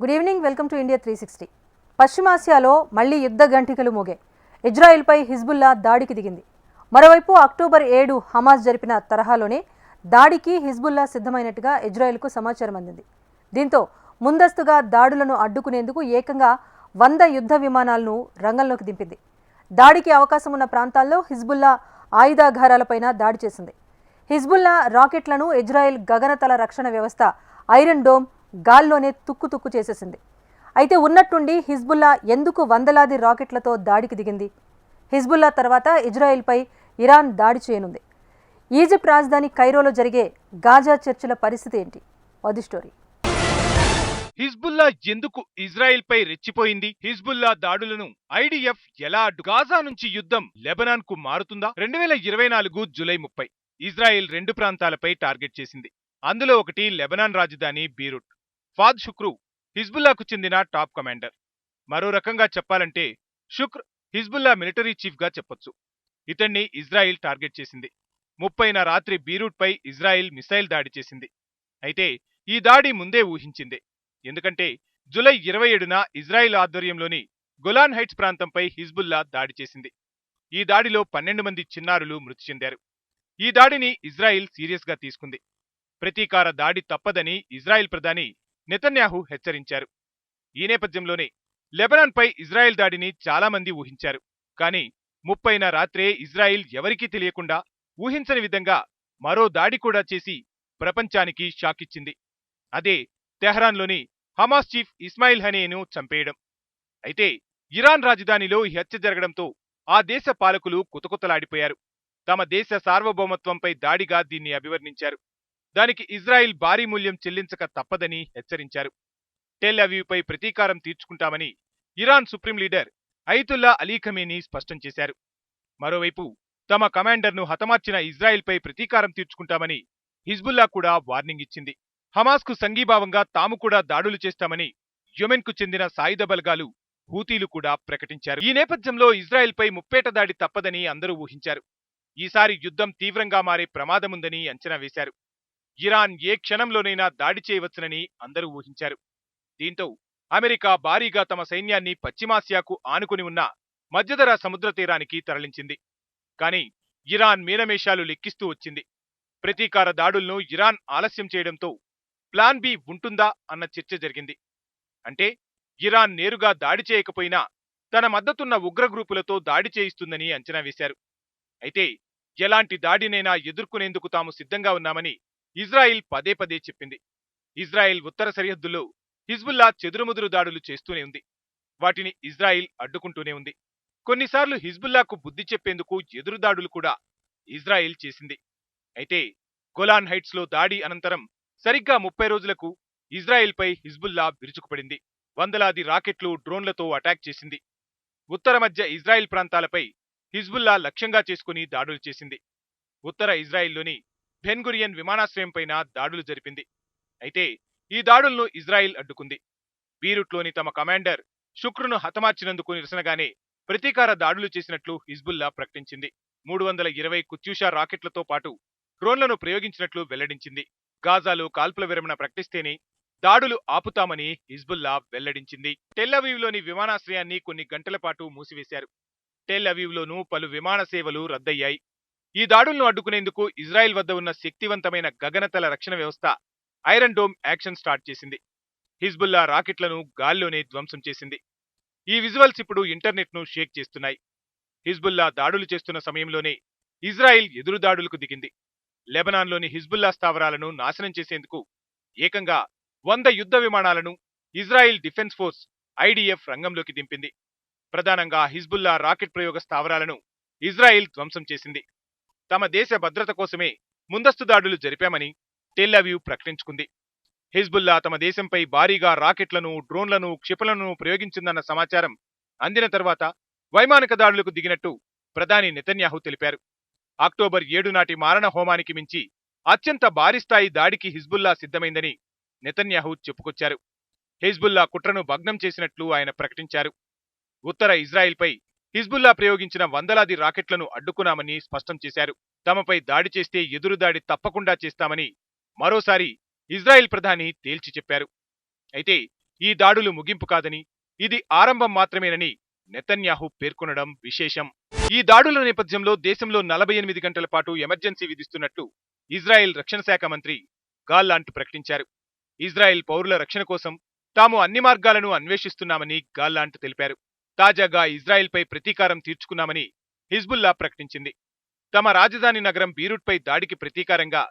Good evening welcome to India three sixty పశ్చిమాసియాలో మళ్ళీ యుద్ధ గంటికలు మోగాయి. ఇజ్రాయెల్పై హిజ్బుల్లా దాడికి దిగింది. మరోవైపు అక్టోబర్ ఏడు హమాస్ జరిపిన తరహాలోనే దాడికి హిజ్బుల్లా సిద్ధమైనట్టుగా ఇజ్రాయెల్కు సమాచారం అందింది. దీంతో ముందస్తుగా దాడులను అడ్డుకునేందుకు ఏకంగా వంద యుద్ధ విమానాలను రంగంలోకి దింపింది. దాడికి అవకాశం ఉన్న ప్రాంతాల్లో హిజ్బుల్లా ఆయుధాగారాలపైన దాడి చేసింది. హిజ్బుల్లా రాకెట్లను ఇజ్రాయెల్ గగనతల రక్షణ వ్యవస్థ ఐరన్ డోమ్ గాల్లోనే తుక్కు తుక్కు చేసేసింది. అయితే ఉన్నట్టుండి హిజ్బుల్లా ఎందుకు వందలాది రాకెట్లతో దాడికి దిగింది? హిజ్బుల్లా తర్వాత ఇజ్రాయెల్పై ఇరాన్ దాడి చేయనుంది. ఈజిప్ట్ రాజధాని కైరోలో జరిగే గాజా చర్చల పరిస్థితి ఏంటి? అది స్టోరీ. హిజ్బుల్లా ఎందుకు ఇజ్రాయిల్పై రెచ్చిపోయింది? హిజ్బుల్లా దాడులను ఐడిఎఫ్ ఎలా గాజా నుంచి యుద్ధం లెబనాన్కు మారుతుందా? రెండు వేల ఇరవై నాలుగు జులై ముప్పై ఇజ్రాయెల్ రెండు ప్రాంతాలపై టార్గెట్ చేసింది. అందులో ఒకటి లెబనాన్ రాజధాని బీరుట్. ఫాద్ షుక్రు హిజ్బుల్లాకు చెందిన టాప్ కమాండర్. మరో రకంగా చెప్పాలంటే షుక్ర్ హిజ్బుల్లా మిలిటరీ చీఫ్గా చెప్పొచ్చు. ఇతన్ని ఇజ్రాయిల్ టార్గెట్ చేసింది. ముప్పైన రాత్రి బీరూట్ పై ఇజ్రాయిల్ మిసైల్ దాడి చేసింది. అయితే ఈ దాడి ముందే ఊహించిందే. ఎందుకంటే జులై ఇరవై ఏడున ఇజ్రాయిల్ ఆధ్వర్యంలోని గులాన్ హైట్స్ ప్రాంతంపై హిజ్బుల్లా దాడి చేసింది. ఈ దాడిలో పన్నెండు మంది చిన్నారులు మృతి చెందారు. ఈ దాడిని ఇజ్రాయిల్ సీరియస్గా తీసుకుంది. ప్రతీకార దాడి తప్పదని ఇజ్రాయిల్ ప్రధాని నెతన్యాహు హెచ్చరించారు. ఈ నేపథ్యంలోనే లెబనాన్పై ఇజ్రాయెల్ దాడిని చాలా మంది ఊహించారు. కానీ ముప్పైన రాత్రే ఇజ్రాయిల్ ఎవరికీ తెలియకుండా ఊహించని విధంగా మరో దాడి కూడా చేసి ప్రపంచానికి షాకిచ్చింది. అదే తెహ్రాన్లోని హమాస్ చీఫ్ ఇస్మాయిల్ హనేను చంపేయడం. అయితే ఇరాన్ రాజధానిలో ఈ హత్య జరగడంతో ఆ దేశ పాలకులు కుతకుతలాడిపోయారు. తమ దేశ సార్వభౌమత్వంపై దాడిగా దీన్ని అభివర్ణించారు. దానికి ఇజ్రాయిల్ భారీ మూల్యం చెల్లించక తప్పదని హెచ్చరించారు. టెల్ అవీవ్పై ప్రతీకారం తీర్చుకుంటామని Iran supreme leader Ayatollah Ali Khamenei స్పష్టం చేశారు. మరోవైపు తమ కమాండర్ను హతమార్చిన ఇజ్రాయెల్పై ప్రతీకారం తీర్చుకుంటామని హిజ్బుల్లా కూడా వార్నింగ్ ఇచ్చింది. హమాస్కు సంఘీభావంగా తాము కూడా దాడులు చేస్తామని యుమెన్కు చెందిన సాయుధ బలగాలు హూతీలు కూడా ప్రకటించారు. ఈ నేపథ్యంలో ఇజ్రాయెల్పై ముప్పేట దాడి తప్పదని అందరూ ఊహించారు. ఈసారి యుద్ధం తీవ్రంగా మారే ప్రమాదముందని అంచనా వేశారు. ఇరాన్ ఏ క్షణంలోనైనా దాడి చేయవచ్చునని అందరూ ఊహించారు. దీంతో అమెరికా భారీగా తమ సైన్యాన్ని పశ్చిమాసియాకు ఆనుకుని ఉన్న మధ్యధర సముద్ర తీరానికి తరలించింది. కానీ ఇరాన్ మీనమేషాలు లెక్కిస్తూ వచ్చింది. ప్రతీకార దాడులను ఇరాన్ ఆలస్యం చేయడంతో ప్లాన్ బి ఉంటుందా అన్న చర్చ జరిగింది. అంటే ఇరాన్ నేరుగా దాడి చేయకపోయినా తన మద్దతున్న ఉగ్ర గ్రూపులతో దాడి చేయిస్తుందని అంచనా వేశారు. అయితే ఎలాంటి దాడినైనా ఎదుర్కొనేందుకు తాము సిద్ధంగా ఉన్నామని ఇజ్రాయిల్ పదే పదే చెప్పింది. ఇజ్రాయిల్ ఉత్తర సరిహద్దులో హిజ్బుల్లా చెదురుముదురు దాడులు చేస్తూనే ఉంది. వాటిని ఇజ్రాయిల్ అడ్డుకుంటూనే ఉంది. కొన్నిసార్లు హిజ్బుల్లాకు బుద్ధి చెప్పేందుకు ఎదురుదాడులు కూడా ఇజ్రాయిల్ చేసింది. అయితే గొలాన్ హైట్స్లో దాడి అనంతరం సరిగ్గా ముప్పై రోజులకు ఇజ్రాయిల్పై హిజ్బుల్లా విరుచుకుపడింది. వందలాది రాకెట్లు డ్రోన్లతో అటాక్ చేసింది. ఉత్తర మధ్య ఇజ్రాయిల్ ప్రాంతాలపై హిజ్బుల్లా లక్ష్యంగా చేసుకుని దాడులు చేసింది. ఉత్తర ఇజ్రాయిల్లోని బెన్గురియన్ విమానాశ్రయంపైన దాడులు జరిపింది. అయితే ఈ దాడులను ఇజ్రాయిల్ అడ్డుకుంది. బీరుట్లోని తమ కమాండర్ శుక్రును హతమార్చినందుకు నిరసనగానే ప్రతీకార దాడులు చేసినట్లు హిజ్బుల్లా ప్రకటించింది. మూడు వందల ఇరవై కుత్యూషా రాకెట్లతో పాటు డ్రోన్లను ప్రయోగించినట్లు వెల్లడించింది. గాజాలో కాల్పుల విరమణ ప్రకటిస్తేనే దాడులు ఆపుతామని హిజ్బుల్లా వెల్లడించింది. టెల్లవీవ్లోని విమానాశ్రయాన్ని కొన్ని గంటల పాటు మూసివేశారు. టెల్ అవీవ్లోనూ పలు విమాన సేవలు రద్దయ్యాయి. ఈ దాడులను అడ్డుకునేందుకు ఇజ్రాయెల్ వద్ద ఉన్న శక్తివంతమైన గగనతల రక్షణ వ్యవస్థ ఐరన్ డోమ్ యాక్షన్ స్టార్ట్ చేసింది. హిజ్బుల్లా రాకెట్లను గాల్లోనే ధ్వంసం చేసింది. ఈ విజువల్స్ ఇప్పుడు ఇంటర్నెట్ను షేక్ చేస్తున్నాయి. హిజ్బుల్లా దాడులు చేస్తున్న సమయంలోనే ఇజ్రాయిల్ ఎదురు దాడులకు దిగింది. లెబనాన్లోని హిజ్బుల్లా స్థావరాలను నాశనం చేసేందుకు ఏకంగా వంద యుద్ధ విమానాలను ఇజ్రాయిల్ డిఫెన్స్ ఫోర్స్ ఐడిఎఫ్ రంగంలోకి దింపింది. ప్రధానంగా హిజ్బుల్లా రాకెట్ ప్రయోగ స్థావరాలను ఇజ్రాయిల్ ధ్వంసం చేసింది. తమ దేశ భద్రత కోసమే ముందస్తు దాడులు జరిపామని టెల్లవ్యూ ప్రకటించుకుంది. హిజ్బుల్లా తమ దేశంపై భారీగా రాకెట్లను డ్రోన్లను క్షిపణులను ప్రయోగించిందన్న సమాచారం అందిన తర్వాత వైమానిక దాడులకు దిగినట్టు ప్రధాని నెతన్యాహు తెలిపారు. అక్టోబర్ ఏడు నాటి మారణ హోమానికి మించి అత్యంత భారీ స్థాయి దాడికి హిజ్బుల్లా సిద్ధమైందని నెతన్యాహు చెప్పుకొచ్చారు. హిజ్బుల్లా కుట్రను భగ్నం చేసినట్లు ఆయన ప్రకటించారు. ఉత్తర ఇజ్రాయిల్పై హిజ్బుల్లా ప్రయోగించిన వందలాది రాకెట్లను అడ్డుకున్నామని స్పష్టం చేశారు. తమపై దాడి చేస్తే ఎదురుదాడి తప్పకుండా చేస్తామని మరోసారి ఇజ్రాయెల్ ప్రధాని తేల్చి చెప్పారు. అయితే ఈ దాడులు ముగింపు కాదని ఇది ఆరంభం మాత్రమేనని నెతన్యాహు పేర్కొనడం విశేషం. ఈ దాడుల నేపథ్యంలో దేశంలో నలభై ఎనిమిది గంటల పాటు ఎమర్జెన్సీ విధిస్తున్నట్లు ఇజ్రాయెల్ రక్షణ శాఖ మంత్రి గాల్లాంట్ ప్రకటించారు. ఇజ్రాయెల్ పౌరుల రక్షణ కోసం తాము అన్ని మార్గాలను అన్వేషిస్తున్నామని గాల్లాంట్ తెలిపారు. తాజాగా ఇజ్రాయెల్పై ప్రతీకారం తీర్చుకున్నామని హిజ్బుల్లా ప్రకటించింది. తమ రాజధాని నగరం బీరూట్పై దాడికి ప్రతీకారంగా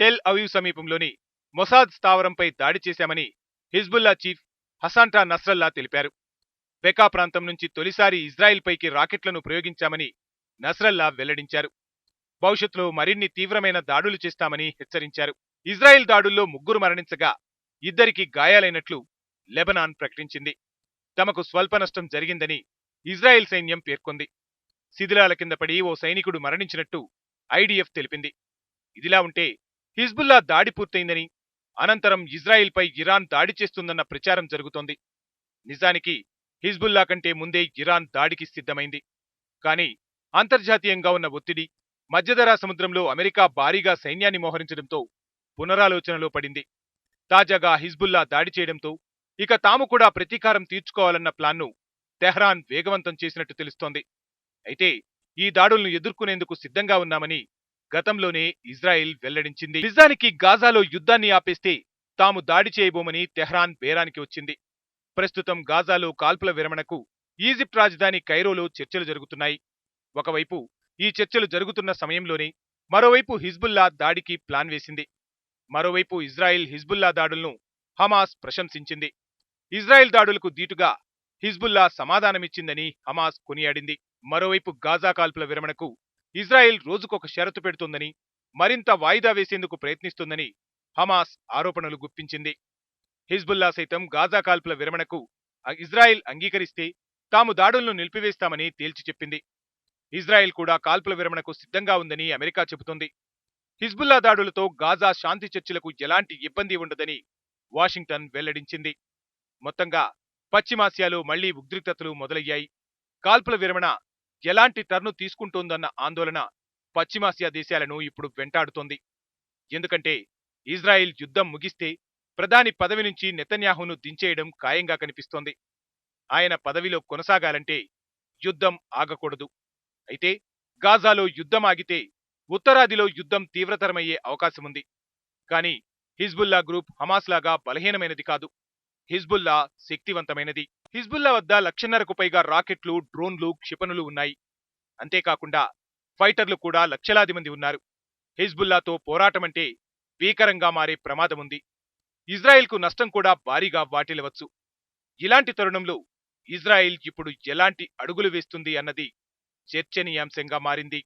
టెల్ అవీవ్ సమీపంలోని మొసాద్ స్థావరంపై దాడి చేశామని హిజ్బుల్లా చీఫ్ హసాంటా నస్రల్లా తెలిపారు. బెకా ప్రాంతం నుంచి తొలిసారి ఇజ్రాయెల్పైకి రాకెట్లను ప్రయోగించామని నస్రల్లా వెల్లడించారు. భవిష్యత్తులో మరిన్ని తీవ్రమైన దాడులు చేస్తామని హెచ్చరించారు. ఇజ్రాయెల్ దాడుల్లో ముగ్గురు మరణించగా ఇద్దరికి గాయాలైనట్లు లెబనాన్ ప్రకటించింది. తమకు స్వల్ప నష్టం జరిగిందని ఇజ్రాయెల్ సైన్యం పేర్కొంది. శిథిలాల కింద పడి ఓ సైనికుడు మరణించినట్టు ఐడిఎఫ్ తెలిపింది. ఇదిలా ఉంటే హిజ్బుల్లా దాడి పూర్తయిందని అనంతరం ఇజ్రాయిల్పై ఇరాన్ దాడి చేస్తుందన్న ప్రచారం జరుగుతోంది. నిజానికి హిజ్బుల్లా కంటే ముందే ఇరాన్ దాడికి సిద్ధమైంది. కానీ అంతర్జాతీయంగా ఉన్న ఒత్తిడి మధ్యధరా సముద్రంలో అమెరికా భారీగా సైన్యాన్ని మోహరించడంతో పునరాలోచనలో పడింది. తాజాగా హిజ్బుల్లా దాడి చేయడంతో ఇక తాము కూడా ప్రతీకారం తీర్చుకోవాలన్న ప్లాన్ను తెహ్రాన్ వేగవంతం చేసినట్టు తెలుస్తోంది. అయితే ఈ దాడులను ఎదుర్కొనేందుకు సిద్ధంగా ఉన్నామని గతంలోనే ఇజ్రాయెల్ వెల్లడించింది. నిజానికి గాజాలో యుద్ధాన్ని ఆపేస్తే తాము దాడి చేయబోమని తెహ్రాన్ బేరానికి వచ్చింది. ప్రస్తుతం గాజాలో కాల్పుల విరమణకు ఈజిప్ట్ రాజధాని కైరోలో చర్చలు జరుగుతున్నాయి. ఒకవైపు ఈ చర్చలు జరుగుతున్న సమయంలోనే మరోవైపు హిజ్బుల్లా దాడికి ప్లాన్ వేసింది. మరోవైపు ఇజ్రాయిల్ హిజ్బుల్లా దాడులను హమాస్ ప్రశంసించింది. ఇజ్రాయెల్ దాడులకు దీటుగా హిజ్బుల్లా సమాధానమిచ్చిందని హమాస్ కొనియాడింది. మరోవైపు గాజా కాల్పుల విరమణకు ఇజ్రాయెల్ రోజుకొక షరతు పెడుతోందని మరింత వాయిదా వేసేందుకు ప్రయత్నిస్తుందని హమాస్ ఆరోపణలు గుప్పించింది. హిజ్బుల్లా సైతం గాజా కాల్పుల విరమణకు ఇజ్రాయెల్ అంగీకరిస్తే తాము దాడులను నిలిపివేస్తామని తేల్చి చెప్పింది. ఇజ్రాయెల్ కూడా కాల్పుల విరమణకు సిద్ధంగా ఉందని అమెరికా చెబుతోంది. హిజ్బుల్లా దాడులతో గాజా శాంతి చర్చలకు ఎలాంటి ఇబ్బంది ఉండదని వాషింగ్టన్ వెల్లడించింది. మొత్తంగా పశ్చిమాసియాలో మళ్ళీ ఉద్రిక్తతలు మొదలయ్యాయి. కాల్పుల విరమణ ఎలాంటి టర్ను తీసుకుంటోందన్న ఆందోళన పశ్చిమాసియా దేశాలను ఇప్పుడు వెంటాడుతోంది. ఎందుకంటే ఇజ్రాయిల్ యుద్ధం ముగిస్తే ప్రధాని పదవి నుంచి నెతన్యాహును దించేయడం ఖాయంగా కనిపిస్తోంది. ఆయన పదవిలో కొనసాగాలంటే యుద్ధం ఆగకూడదు. అయితే గాజాలో యుద్ధం ఆగితే ఉత్తరాదిలో యుద్ధం తీవ్రతరమయ్యే అవకాశముంది. కానీ హిజ్బుల్లా గ్రూప్ హమాస్ లాగా బలహీనమైనది కాదు. హిజ్బుల్లా శక్తివంతమైనది. హిజ్బుల్లా వద్ద లక్షన్నరకు పైగా రాకెట్లు డ్రోన్లు క్షిపణులు ఉన్నాయి. అంతేకాకుండా ఫైటర్లు కూడా లక్షలాది మంది ఉన్నారు. హిజ్బుల్లాతో పోరాటమంటే భీకరంగా మారే ప్రమాదముంది. ఇజ్రాయెల్కు నష్టం కూడా భారీగా వాటిల్లవచ్చు. ఇలాంటి తరుణంలో ఇజ్రాయెల్ ఇప్పుడు ఎలాంటి అడుగులు వేస్తుంది అన్నది చర్చనీయాంశంగా మారింది.